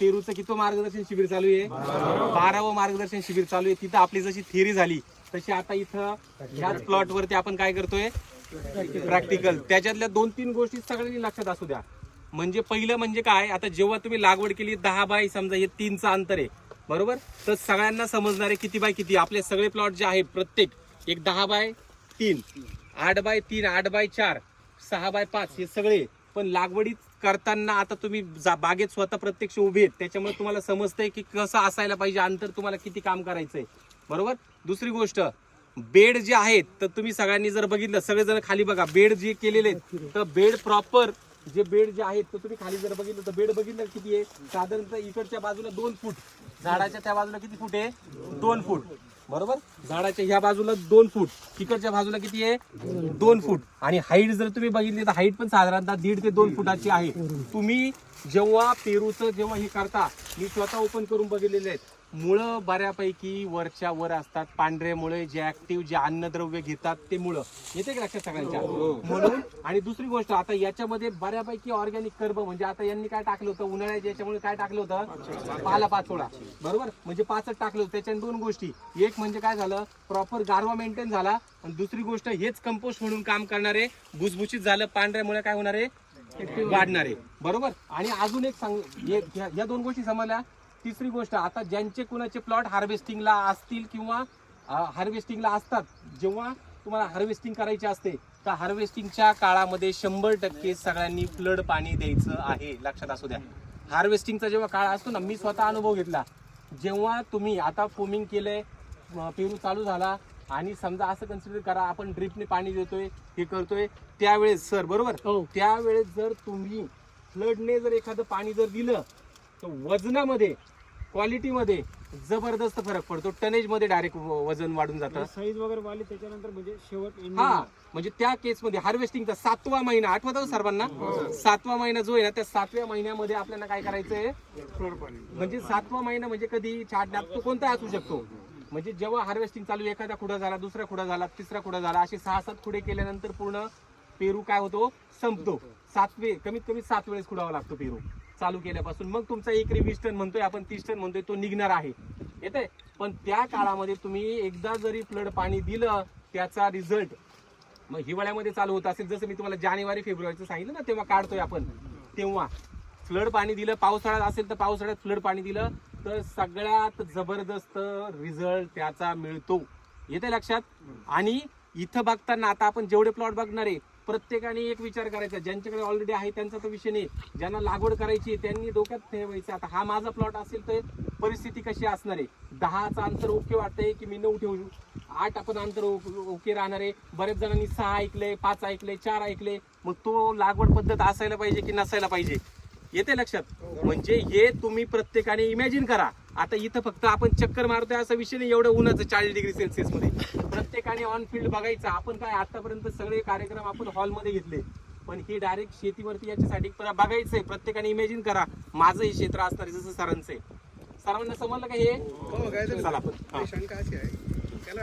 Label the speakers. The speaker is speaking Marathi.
Speaker 1: पेरूचं किती मार्गदर्शन शिबिर चालू आहे? बारावं मार्गदर्शन शिबिर चालू आहे. तिथं आपली जशी थिअरी झाली तशी आता इथं ह्याच प्लॉट वरती आपण काय करतोय? प्रॅक्टिकल त्याच्यातल्या दोन तीन गोष्टी सगळ्यांनी लक्षात असू द्या. म्हणजे पहिलं म्हणजे काय? आता जेव्हा तुम्ही लागवड केली दहा बाय समजा हे तीनचं अंतर आहे. बरोबर? तर सगळ्यांना समजणार आहे किती बाय किती? आपले सगळे प्लॉट जे आहेत प्रत्येक एक दहा बाय तीन आठ बाय तीन आठ बाय चार सहा बाय पाच हे सगळे. पण लागवडीत करताना आता तुम्ही जा- बागेत स्वतः प्रत्यक्ष उभे आहेत. त्याच्यामुळे तुम्हाला समजतंय की कसं असायला पाहिजे अंतर तुम्हाला किती काम करायचंय. बरोबर? दुसरी गोष्ट बेड जे आहेत तर तुम्ही सगळ्यांनी जर बघितलं सगळेजण खाली बघा बेड जे केलेले आहेत तर बेड प्रॉपर जे बेड जे आहेत तर तुम्ही खाली जर बघितलं तर बेड बघितलं किती आहे? साधारणतः इकडच्या बाजूला दोन फूट झाडाच्या त्या बाजूला किती फूट आहे? दोन फूट. बरोबर? झाडाच्या ह्या बाजूला दोन फूट. तिकडच्या बाजूला किती आहे? दोन फूट. आणि हाईट जर तुम्ही बघितली तर हाईट पण साधारणतः दीड ते दोन फुटाची आहे. तुम्ही जेव्हा पेरूचं जेव्हा हे करता मी स्वतः ओपन करून बघितलेले आहेत. मुळं बऱ्यापैकी वरच्या वर असतात. पांढरे मुळे जे ऍक्टिव्ह जे अन्नद्रव्य घेतात ते मुळं. येते का लक्षात सगळ्यांच्या? म्हणून आणि दुसरी गोष्ट आता याच्यामध्ये बऱ्यापैकी ऑर्गॅनिक कर्ब म्हणजे आता यांनी काय टाकलं होतं? उन्हाळ्याच्या याच्यामुळे काय टाकलं होतं? पाला पाचोडा बरोबर? म्हणजे पाचच टाकलं होतं. त्याच्याने दोन गोष्टी. एक म्हणजे काय झालं? प्रॉपर गारवा मेंटेन झाला. आणि दुसरी गोष्ट हेच कंपोस्ट म्हणून काम करणारे भुसभुशीत झालं पांढऱ्यामुळे काय होणार आहे? वाढणार आहे. बरोबर? आणि अजून एक सांग हे- ह्या दोन गोष्टी समजल्या? तिसरी गोष्ट आता ज्यांचे कुणाचे प्लॉट हार्वेस्टिंगला असतील किंवा हार्वेस्टिंगला असतात जेव्हा तुम्हाला हार्वेस्टिंग करायचे असते तर हार्वेस्टिंगच्या काळामध्ये शंभर टक्के सगळ्यांनी फ्लड पाणी द्यायचं आहे लक्षात असू द्या. हार्वेस्टिंगचा जेव्हा काळ असतो ना मी स्वतः अनुभव घेतला. जेव्हा तुम्ही आता फोमिंग केलंय पेरू चालू झाला आणि समजा असं कन्सिडर करा आपण ड्रिपने पाणी देतोय हे करतोय त्यावेळेस सर बरोबर? त्यावेळेस जर तुम्ही फ्लडने जर एखादं पाणी जर दिलं तर वजनामध्ये क्वालिटीमध्ये जबरदस्त फरक पडतो. टनेजमध्ये डायरेक्ट वजन वाढून जातं.
Speaker 2: साईज वगैरे वाली त्याच्यानंतर म्हणजे शेवट
Speaker 1: हा म्हणजे त्या केसमध्ये हार्वेस्टिंगचा सातवा महिना आठवत सर्वांना? सातवा महिना जो आहे ना त्या सातव्या महिन्यामध्ये आपल्याला काय करायचंय? म्हणजे सातवा महिना म्हणजे कधी छाटण्यात तो कोणता असू शकतो. म्हणजे जेव्हा हार्वेस्टिंग चालू एखादा खुडा झाला दुसरा खुडा झाला तिसरा खुडा झाला असे सहा सात खुडे केल्यानंतर पूर्ण पेरू काय होतो? संपतो. सातवे कमीत कमी सात वेळेस खुडावा लागतो पेरू. चालू केल्यापासून. मग तुमचा एकरी वीस टन म्हणतोय आपण तीस टन म्हणतोय तो निघणार आहे. येते पण त्या काळामध्ये तुम्ही एकदा जरी फ्लड पाणी दिलं त्याचा रिझल्ट मग हिवाळ्यामध्ये चालू होत असेल. जसं मी तुम्हाला जानेवारी फेब्रुवारीचं सांगितलं ना तेव्हा काढतोय आपण. तेव्हा फ्लड पाणी दिलं पावसाळ्यात असेल तर पावसाळ्यात फ्लड पाणी दिलं तर सगळ्यात जबरदस्त रिझल्ट त्याचा मिळतो. येते लक्षात? आणि इथं बघताना आता आपण जेवढे प्लॉट बघणार आहे प्रत्येकाने एक विचार करायचा. ज्यांच्याकडे ऑलरेडी आहे त्यांचा तर विषय नाही. ज्यांना लागवड करायची त्यांनी डोक्यात ठेवायचं. आता हा माझा प्लॉट असेल तर परिस्थिती कशी असणार आहे? दहाचं अंतर ओके वाटतंय की मी नऊ ठेवू? आठ आपण अंतर ओके राहणार आहे. बऱ्याच जणांनी सहा ऐकले पाच ऐकले चार ऐकले मग तो लागवड पद्धत असायला पाहिजे की नसायला पाहिजे? येते लक्षात. म्हणजे हे तुम्ही प्रत्येकाने इमॅजिन करा. आता इथं फक्त आपण चक्कर मारतोय असा विषय नाही एवढं उन्हाचं चाळीस डिग्री सेल्सिअसमध्ये. प्रत्येकाने ऑन फील्ड बघायचं. आपण काय आतापर्यंत सगळे कार्यक्रम आपण हॉलमध्ये घेतले. पण हे डायरेक्ट शेतीवरती याच्यासाठी बघायचंय. प्रत्येकाने इमॅजिन करा. माझं हे क्षेत्र असणार जसं सरांचं आहे सर्वांना समजलं का हे?
Speaker 3: हो काय
Speaker 1: चला आपण. हा.
Speaker 3: त्याला